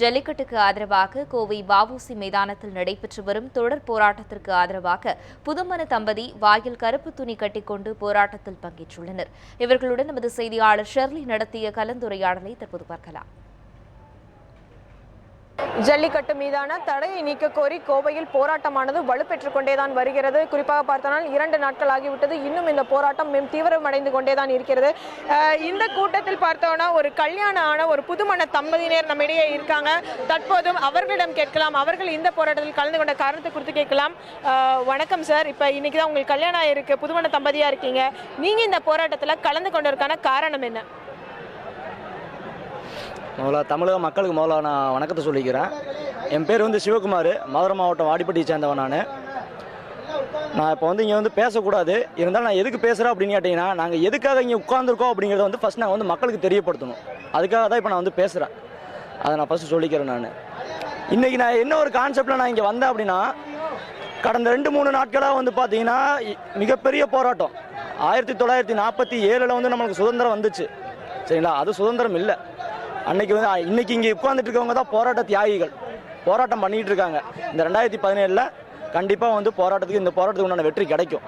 ஜல்லிக்கட்டுக்கு ஆதரவாக கோவை வாவூசி மைதானத்தில் நடைபெற்று வரும் தொடர் போராட்டத்திற்கு ஆதரவாக புதுமண தம்பதி வாயில் கருப்பு துணி கட்டிக்கொண்டு போராட்டத்தில் பங்கேற்றுள்ளனர். இவர்களுடன் நமது செய்தியாளர் ஷெர்லி நடத்திய கலந்துரையாடலை தற்போது பார்க்கலாம். ஜல்லிக்கட்டு மீதான தடையை நீக்க கோரி கோவையில் போராட்டமானது வலுப்பெற்றுக் கொண்டேதான் வருகிறது. குறிப்பாக பார்த்தனால் இரண்டு நாட்கள் ஆகிவிட்டது. இன்னும் இந்த போராட்டம் மேம் தீவிரமடைந்து கொண்டேதான் இருக்கிறது. இந்த கூட்டத்தில் பார்த்தோம்னா ஒரு கல்யாணம் ஆன ஒரு புதுமண தம்பதியினர் நம்மிடையே இருக்காங்க. தற்போதும் அவர்களிடம் கேட்கலாம். அவர்கள் இந்த போராட்டத்தில் கலந்து கொண்ட காரணத்தை குறித்து கேட்கலாம். வணக்கம் சார். இப்போ இன்னைக்கு தான் உங்களுக்கு கல்யாணம் ஆயிருக்கு புதுமண தம்பதியாக இருக்கீங்க. நீங்கள் இந்த போராட்டத்தில் கலந்து கொண்டதற்கான காரணம் என்ன? முதல்ல தமிழக மக்களுக்கு முதல்ல நான் வணக்கத்தை சொல்லிக்கிறேன். என் பேர் வந்து சிவகுமார். மதுரை மாவட்டம் வாடிப்பட்டியை சேர்ந்தவன் நான். நான் இப்போ வந்து இங்கே வந்து பேசக்கூடாது. இருந்தாலும் நான் எதுக்கு பேசுகிறேன் அப்படின்னு கேட்டிங்கன்னா நாங்கள் எதுக்காக இங்கே உட்காந்துருக்கோம் அப்படிங்கிறத வந்து ஃபஸ்ட் நாங்கள் வந்து மக்களுக்கு தெரியப்படுத்தணும். அதுக்காக தான் இப்போ நான் வந்து பேசுகிறேன் அதை நான் ஃபஸ்ட்டு சொல்லிக்கிறேன் நான். இன்றைக்கி நான் என்ன ஒரு கான்செப்டில் நான் இங்கே வந்தேன் அப்படின்னா கடந்த ரெண்டு மூணு நாட்களாக வந்து பார்த்தீங்கன்னா மிகப்பெரிய போராட்டம். ஆயிரத்தி தொள்ளாயிரத்தி நாற்பத்தி ஏழில் வந்து நம்மளுக்கு சுதந்திரம் வந்துச்சு. சரிங்களா? அது சுதந்திரம் இல்லை. அன்னைக்கு வந்து இன்னைக்கு இங்கே உட்காந்துட்டு இருக்கவங்க தான் போராட்ட தியாகிகள். போராட்டம் பண்ணிட்டு இருக்காங்க. இந்த ரெண்டாயிரத்தி பதினேழில் கண்டிப்பாக வந்து போராட்டத்துக்கு இந்த போராட்டத்துக்கு உண்டான வெற்றி கிடைக்கும்.